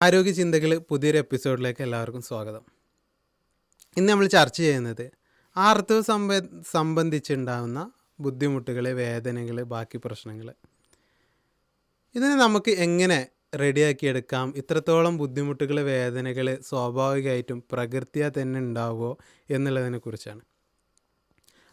ആരോഗ്യ ചിന്തകൾ പുതിയൊരു എപ്പിസോഡിലേക്ക് എല്ലാവർക്കും സ്വാഗതം. ഇന്ന് നമ്മൾ ചർച്ച ചെയ്യുന്നത് ആർത്തവ സംബ സംബന്ധിച്ചുണ്ടാകുന്ന ബുദ്ധിമുട്ടുകൾ വേദനകൾ ബാക്കി പ്രശ്നങ്ങൾ ഇതിനെ നമുക്ക് എങ്ങനെ റെഡിയാക്കിയെടുക്കാം? ഇത്രത്തോളം ബുദ്ധിമുട്ടുകൾ വേദനകൾ സ്വാഭാവികമായിട്ടും പ്രകൃതിയാ തന്നെ ഉണ്ടാവുമോ എന്നുള്ളതിനെ കുറിച്ചാണ്.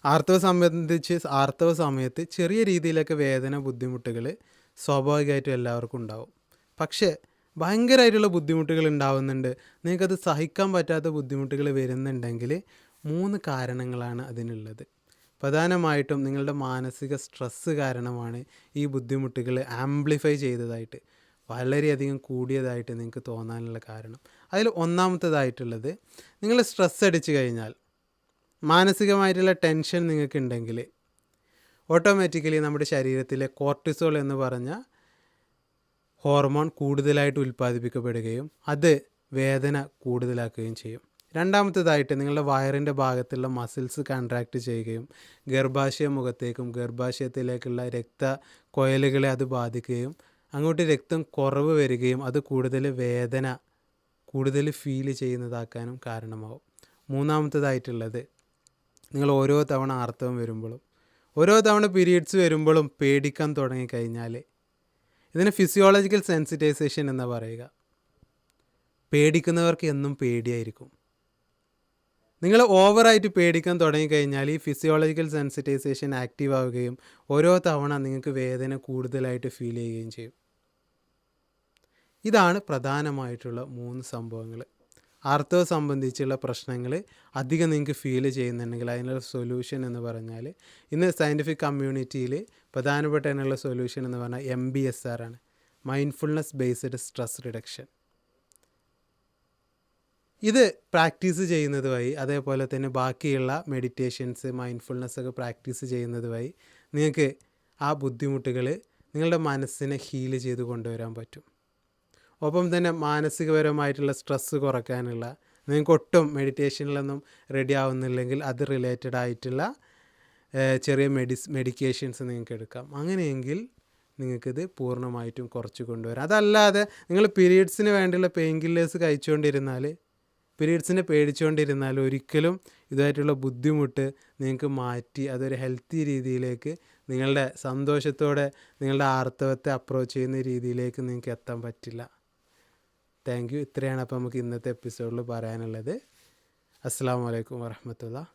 ആർത്തവ സംബന്ധിച്ച് ആർത്തവ സമയത്ത് ചെറിയ രീതിയിലൊക്കെ വേദന ബുദ്ധിമുട്ടുകൾ സ്വാഭാവികമായിട്ടും എല്ലാവർക്കും ഉണ്ടാവും. പക്ഷേ ഭയങ്കരമായിട്ടുള്ള ബുദ്ധിമുട്ടുകൾ ഉണ്ടാവുന്നുണ്ട്. നിങ്ങൾക്കത് സഹിക്കാൻ പറ്റാത്ത ബുദ്ധിമുട്ടുകൾ വരുന്നുണ്ടെങ്കിൽ മൂന്ന് കാരണങ്ങളാണ് അതിനുള്ളത്. പ്രധാനമായിട്ടും നിങ്ങളുടെ മാനസിക സ്ട്രെസ്സ് കാരണമാണ് ഈ ബുദ്ധിമുട്ടുകൾ ആംപ്ലിഫൈ ചെയ്തതായിട്ട് വളരെയധികം കൂടിയതായിട്ട് നിങ്ങൾക്ക് തോന്നാനുള്ള കാരണം. അതിൽ ഒന്നാമത്തേതായിട്ടുള്ളത് നിങ്ങൾ സ്ട്രെസ് അടിച്ചു കഴിഞ്ഞാൽ മാനസികമായിട്ടുള്ള ടെൻഷൻ നിങ്ങൾക്കുണ്ടെങ്കിൽ ഓട്ടോമാറ്റിക്കലി നമ്മുടെ ശരീരത്തിലെ കോർട്ടിസോൾ എന്ന് പറഞ്ഞ ഹോർമോൺ കൂടുതലായിട്ട് ഉൽപ്പാദിപ്പിക്കപ്പെടുകയും അത് വേദന കൂടുതലാക്കുകയും ചെയ്യും. രണ്ടാമത്തേതായിട്ട് നിങ്ങളുടെ വയറിന്റെ ഭാഗത്തുള്ള മസിൽസ് കൺട്രാക്റ്റ് ചെയ്യുകയും ഗർഭാശയ മുഖത്തേക്കും ഗർഭാശയത്തിലേക്കുള്ള രക്ത കൊയലുകളെ അത് ബാധിക്കുകയും അങ്ങോട്ട് രക്തം കുറവ് വരികയും അത് കൂടുതൽ വേദന കൂടുതൽ ഫീൽ ചെയ്യുന്നതാക്കാനും കാരണമാവും. മൂന്നാമത്തേതായിട്ടുള്ളത് നിങ്ങൾ ഓരോ തവണ ആർത്തവം വരുമ്പോഴും ഓരോ തവണ പീരീഡ്സ് വരുമ്പോഴും പേടിക്കാൻ തുടങ്ങിക്കഴിഞ്ഞാൽ ഇതിനെ ഫിസിയോളജിക്കൽ സെൻസിറ്റൈസേഷൻ എന്ന് പറയുക. പേടിക്കുന്നവർക്ക് എന്നും പേടിയായിരിക്കും. നിങ്ങൾ ഓവറായിട്ട് പേടിക്കാൻ തുടങ്ങിക്കഴിഞ്ഞാൽ ഈ ഫിസിയോളജിക്കൽ സെൻസിറ്റൈസേഷൻ ആക്റ്റീവ് ആവുകയും ഓരോ തവണ നിങ്ങൾക്ക് വേദന കൂടുതലായിട്ട് ഫീൽ ചെയ്യുകയും ചെയ്യും. ഇതാണ് പ്രധാനമായിട്ടുള്ള മൂന്ന് സംഭവങ്ങൾ. ആർത്തവ സംബന്ധിച്ചുള്ള പ്രശ്നങ്ങൾ അധികം നിങ്ങൾക്ക് ഫീൽ ചെയ്യുന്നുണ്ടെങ്കിൽ അതിനുള്ള സൊല്യൂഷൻ എന്ന് പറഞ്ഞാൽ ഇന്ന് സയന്റിഫിക് കമ്മ്യൂണിറ്റിയിൽ പ്രധാനപ്പെട്ട അതിനുള്ള സൊല്യൂഷൻ എന്ന് പറഞ്ഞാൽ എം ബി എസ് ആർ ആണ്. മൈൻഡ്ഫുൾനെസ് ബേസ്ഡ് സ്ട്രെസ് റിഡക്ഷൻ ഇത് പ്രാക്ടീസ് ചെയ്യുന്നത് വഴി അതേപോലെ തന്നെ ബാക്കിയുള്ള മെഡിറ്റേഷൻസ് മൈൻഡ്ഫുൾനെസ് ഒക്കെ പ്രാക്ടീസ് ചെയ്യുന്നത് വഴി നിങ്ങൾക്ക് ആ ബുദ്ധിമുട്ടുകൾ നിങ്ങളുടെ മനസ്സിനെ ഹീൽ ചെയ്ത് കൊണ്ടുവരാൻ പറ്റും. ഒപ്പം തന്നെ മാനസികപരമായിട്ടുള്ള സ്ട്രെസ്സ് കുറയ്ക്കാനുള്ള നിങ്ങൾക്ക് ഒട്ടും മെഡിറ്റേഷനിലൊന്നും റെഡി ആവുന്നില്ലെങ്കിൽ അത് റിലേറ്റഡ് ആയിട്ടുള്ള ചെറിയ മെഡിസ് മെഡിക്കേഷൻസ് നിങ്ങൾക്ക് എടുക്കാം. അങ്ങനെയെങ്കിൽ നിങ്ങൾക്കിത് പൂർണമായിട്ടും കുറച്ച് കൊണ്ടുവരാം. അതല്ലാതെ നിങ്ങൾ പീരീഡ്സിന് വേണ്ടിയുള്ള പെയിൻ കില്ലേഴ്സ് കഴിച്ചുകൊണ്ടിരുന്നാൽ പീരീഡ്സിനെ പേടിച്ചുകൊണ്ടിരുന്നാൽ ഒരിക്കലും ഇതായിട്ടുള്ള ബുദ്ധിമുട്ട് നിങ്ങൾക്ക് മാറ്റി അതൊരു ഹെൽത്തി രീതിയിലേക്ക് നിങ്ങളുടെ സന്തോഷത്തോടെ നിങ്ങളുടെ ആർത്തവത്തെ അപ്രോച്ച് ചെയ്യുന്ന രീതിയിലേക്ക് നിങ്ങൾക്ക് എത്താൻ പറ്റില്ല. Thank you. ഇത്രയാണ് അപ്പോൾ നമുക്ക് ഇന്നത്തെ എപ്പിസോഡിൽ പറയാനുള്ളത്. അസ്സാം വലൈക്കും വറഹമത്തുള്ള